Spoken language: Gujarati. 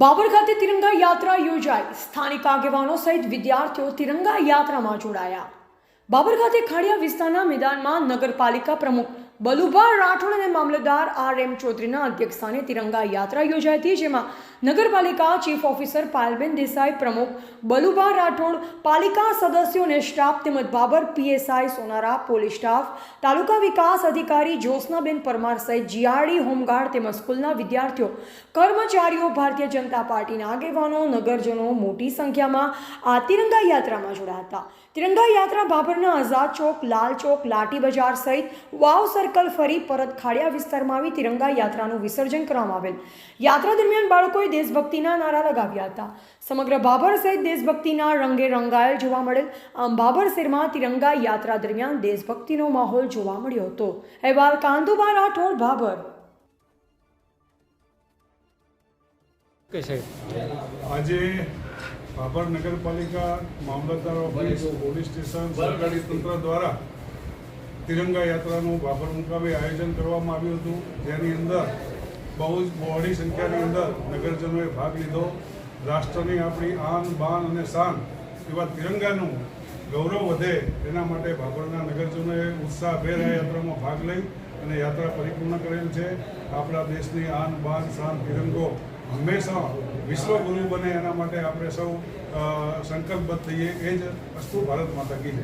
બાબર ખાતે તિરંગા યાત્રા યોજાઈ. સ્થાનિક આગેવાનો સહિત વિદ્યાર્થીઓ તિરંગા યાત્રામાં જોડાયા. બાબર ખાતે ખાડિયા વિસ્તારના મેદાનમાં નગરપાલિકા પ્રમુખ બલુભા રાઠોડ અને મામલતદાર આર એમ ચૌધરીના અધ્યક્ષસ્થાને તિરંગા યાત્રા યોજાઈ હતી, જેમાં નગરપાલિકા ચીફ ઓફિસર પાલબેન દેસાઈ પ્રમુખ બલુભા રાઠોડ, પાલિકા સદસ્યો અને સ્ટાફ તેમજ Babar PSI Sonara, police staff, taluka વિકાસ અધિકારી જ્યોત્સનાબેન પરમાર સહિત જીઆરડી હોમગાર્ડ તેમજ સ્કૂલના વિદ્યાર્થીઓ, કર્મચારીઓ, ભારતીય જનતા પાર્ટીના આગેવાનો, નગરજનો મોટી સંખ્યામાં આ તિરંગા યાત્રામાં જોડાયા હતા. તિરંગા યાત્રા બાબરના આઝાદ ચોક લાલ ચોક લાઠી બજાર સહિત વાવ સર્કલ ફરી પરત ખાડિયા વિસ્તારમાં આવી તિરંગા યાત્રાનું વિસર્જન કરવામાં આવેલ. યાત્રા દરમિયાન બાળકોએ દેશભક્તિના નારા લગાવ્યા હતા. સમગ્ર બાબર સહિત દેશભક્તિના રંગે રંગાયેલ જોવા મળેલ. આમ બાબર શહેરમાં તિરંગા યાત્રા દરમિયાન દેશભક્તિનો માહોલ જોવા મળ્યો હતો. અહેવાલ કાંદુબા રાઠોડ બાબર આજે ભાભર નગરપાલિકા મામલતદાર ઓફિસ પોલીસ સ્ટેશન સરકારી તંત્ર દ્વારા તિરંગા યાત્રાનું ભાભર મુકામે આયોજન કરવામાં આવ્યું હતું. જેની અંદર બહુ જ બહોળી સંખ્યાની અંદર નગરજનોએ ભાગ લીધો. રાષ્ટ્રની આપણી આન બાન અને શાન એવા તિરંગાનું ગૌરવ વધે એના માટે ભાભરના નગરજનોએ ઉત્સાહભેર આ યાત્રામાં ભાગ લઈ અને યાત્રા પરિપૂર્ણ કરેલ છે. આપણા દેશની આન બાન શાન તિરંગો હંમેશા વિશ્વગુરુ બને એના માટે આપણે સૌ સંકલ્પબદ્ધ થઈએ, એ જ વસ્તુ ભારત માતા કી